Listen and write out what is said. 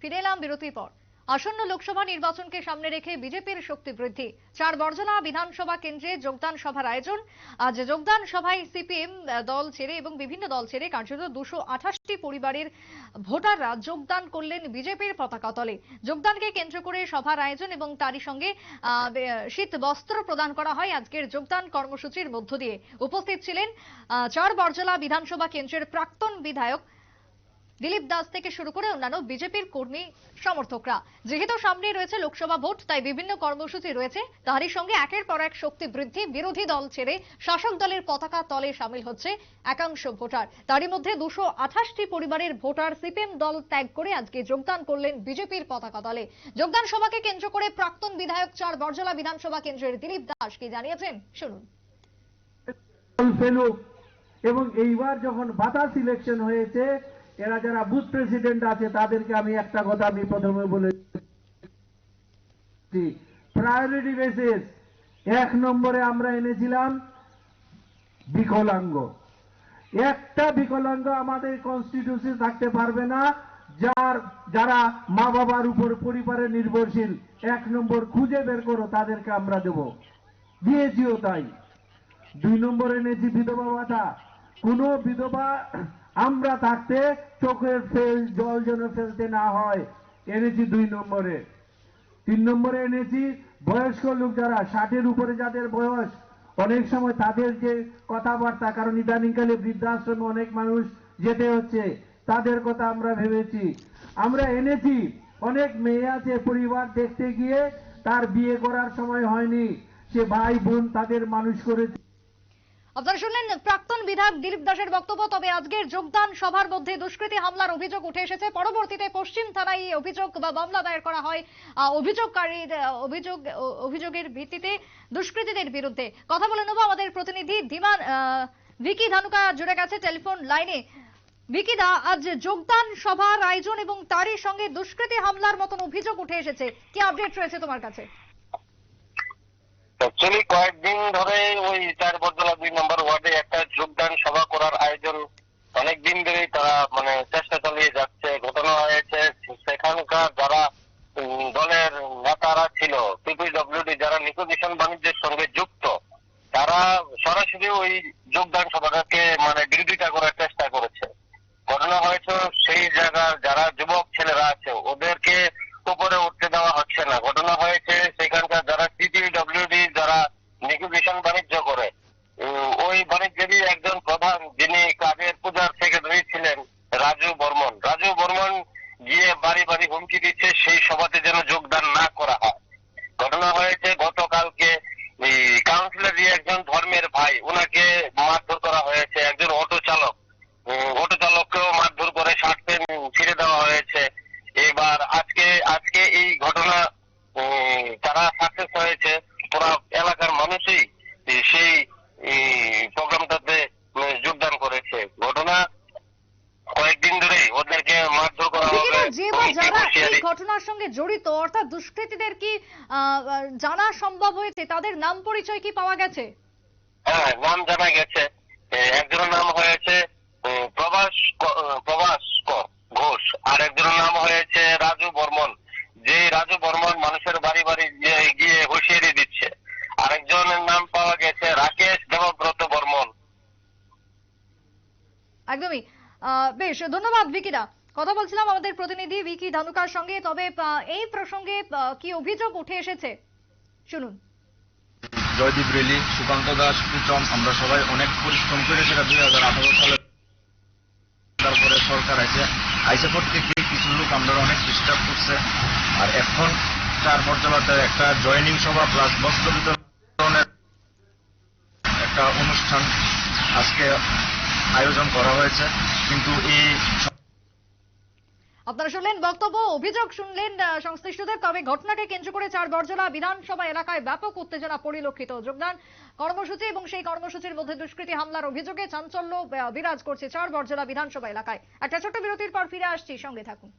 ফিরে এলাম বিরতির পর। আসন্ন লোকসভা নির্বাচনকে সামনে রেখে বিজেপির শক্তি বৃদ্ধি। চার বর্জনা বিধানসভা কেন্দ্রে যোগদান সভার আয়োজন। আজ যোগদান সভায় সিপিএম দল ছেড়ে এবং বিভিন্ন দল ছেড়ে কার্যত দুশো আঠাশটি পরিবারের ভোটাররা যোগদান করলেন বিজেপির পতাকা তলে। যোগদানকে কেন্দ্র করে সভার আয়োজন এবং তারই সঙ্গে শীত বস্ত্র প্রদান করা হয় আজকের যোগদান কর্মসূচির মধ্য দিয়ে। উপস্থিত ছিলেন চার বর্জলা বিধানসভা কেন্দ্রের প্রাক্তন বিধায়ক দিলীপ দাস থেকে শুরু করে অন্যান্য বিজেপির কর্মী সমর্থকরা। যেহেতু সামনে রয়েছে লোকসভা ভোট, তাই বিভিন্ন কর্মসূচি রয়েছে। তারই সঙ্গে একের পর এক শক্তি বৃদ্ধি, বিরোধী দল ছেড়ে শাসক দলের পতাকা তলে সামিল হচ্ছে একাংশ ভোটার। তারই মধ্যে দুশো আঠাশটি পরিবারের ভোটার সিপিএম দল ত্যাগ করে আজকে যোগদান করলেন বিজেপির পতাকা দলে যোগদান সভাকে কেন্দ্র করে প্রাক্তন বিধায়ক চার বর্জলা বিধানসভা কেন্দ্রের দিলীপ দাস কি জানিয়েছেন? শুনুন। এবং এইবার যখন বাতাস ইলেকশন হয়েছে এরা যারা বুথ প্রেসিডেন্ট আছে, তাদেরকে আমি একটা কথা আমি প্রথমে বলেছি প্রায়োরিটি বেসিস, এক নম্বরে আমরা এনেছিলাম বিকলাঙ্গ। একটা বিকলাঙ্গ আমাদের কনস্টিটিউশন থাকতে পারবে না, যার, যারা মা বাবার উপর পরিবারে নির্ভরশীল, এক নম্বর খুঁজে বের করো, তাদেরকে আমরা দেব। দিয়েছিও তাই। দুই নম্বরে এনেছি বিধবা ভাতা। কোন বিধবা আমরা থাকতে চোখের ফেল, জল যেন ফেলতে না হয়, এনেছি দুই নম্বরে। তিন নম্বরে এনেছি বয়স্ক লোক যারা, ষাটের উপরে যাদের বয়স, অনেক সময় তাদের যে কথাবার্তা, কারণ ইদানিংকালে বৃদ্ধাশ্রমে অনেক মানুষ যেতে হচ্ছে, তাদের কথা আমরা ভেবেছি। আমরা এনেছি, অনেক মেয়ে আছে পরিবার দেখতে গিয়ে তার বিয়ে করার সময় হয়নি, সে ভাই বোন তাদের মানুষ করেছে। আপনারা শুনলেন প্রাক্তন বিধায়ক দিলীপ দাসের বক্তব্য, তবে আজকের যোগদান সভার মধ্যে দুষ্কৃতী হামলার অভিযোগ উঠে এসেছে। পরবর্তীতে পশ্চিম থানায় এই অভিযোগ বা মামলা দায়ের করা হয়। অভিযোগকারীর অভিযোগ অভিযোগের ভিত্তিতে দুষ্কৃতীদের বিরুদ্ধে। কথা বলে নেব আমাদের প্রতিনিধি ধীমান ভিকি ধানুকা জুড়ে গেছে টেলিফোন লাইনে। ভিকি দা, আজ যোগদান সভার আয়োজন এবং তারই সঙ্গে দুষ্কৃতী হামলার মতন অভিযোগ উঠে এসেছে। কি আপডেট রয়েছে তোমার কাছে? অ্যাকচুয়ালি কয়েকদিন ধরে ওই চার বদলা দুই নম্বর ওয়ার্ডে একটা যোগদান সভা করার আয়োজন অনেক দিন ধরেই তারা মানে চেষ্টা চালিয়ে যাচ্ছে। ঘটনা হয়েছে, সেখানকার যারা দলের নেতারা ছিল পিপিডব্লিউডি যারা নিকোজিশন বাণিজ্যের সঙ্গে যুক্ত, তারা সরাসরি ওই যোগদান সভাটাকে মানে বিরোধিতা করার চেষ্টা করেছে ঘটনা হয়েছে সেই জায়গার যারা যুবক ছেলেরা আছে ওদেরকে উপরে উঠতে দেওয়া হচ্ছে না ঘটনা হয়েছে সেখানকার যারা সিপিডব্লিউডি যারা নিকুলেশন বাণিজ্য করে উম, ওই বাণিজ্যেরই একজন প্রধান যিনি কাজের পূজার সেক্রেটারি ছিলেন রাজু বর্মন রাজু বর্মন গিয়ে বাড়ি বাড়ি হুমকি দিচ্ছে সেই সভাতে যেন যোগদান না করা হয়। ঘটনা হয়েছে গতকালকে এই কাউন্সিলরই একজন ধর্মের ভাই ওনাকে মারধর করা হয়েছে একজন অটো চালক উম, অটো চালককেও মারধর করে শার্ট প্যান্ট ছিঁড়ে দেওয়া হয়েছে এবার আজকে আজকে এই ঘটনা উম, তারা সাকসেস হয়েছে পুরো এলাকার মানুষই এই সেই প্রোগ্রামটাতে যোগদান করেছে ঘটনা কয়েকদিন ধরেই ওদেরকে মারধর করা হবে দিদিরা, যে বা হুমকি যারা এই হুঁশিয়ারি ঘটনার সঙ্গে জড়িত অর্থাৎ দুষ্কৃতীদের কি জানা সম্ভব হয়েছে? তাদের নাম পরিচয় কি পাওয়া গেছে? হ্যাঁ নাম জানা গেছে। একজনের নাম হয়েছে এ, প্রভাস প্রভাস ঘোষ। আর একজনের নাম হয়েছে রাজু বর্মন। যে রাজু বর্মন মানুষের বাড়ি বাড়ি গিয়ে হুঁশিয়ারি দিচ্ছে। আরেকজনের নাম পাওয়া গেছে রাকেশ দেবব্রত বর্মন। একদমই। আহ, বেশ ধন্যবাদ ভিকিদা। কথা বলছিলাম আমাদের প্রতিনিধি ভিকি ধানুকার সঙ্গে, তবে এই প্রসঙ্গে কি অভিযোগ উঠে এসেছে? শুনুন। জয়দীপ রেলি, সুকান্ত দাস প্রীতম আমরা সবাই অনেক পরিশ্রম করে সেটা দুই হাজার আঠারো সালে তারপরে সরকার আছে আইসে থেকে কিছু লোক আমরা অনেক ডিস্টার্ব করছে। আর এখন চার পর্যালোতে একটা জয়নিং সভা প্লাস বস্ত্র বিতরণের একটা অনুষ্ঠান আজকে আয়োজন করা হয়েছে। কিন্তু এই আপনারা শুনলেন বক্তব্য, অভিযোগ শুনলেন সংশ্লিষ্টদের। তবে ঘটনাকে কেন্দ্র করে চার বর্জলা বিধানসভা এলাকায় ব্যাপক উত্তেজনা পরিলক্ষিত যোগদান কর্মসূচি এবং সেই কর্মসূচির মধ্যে দুষ্কৃতি হামলার অভিযোগে চাঞ্চল্য বিরাজ করছে চার বর্জলা বিধানসভা এলাকায়। একটা ছোট্ট বিরতির পর ফিরে আসছি, সঙ্গে থাকুন।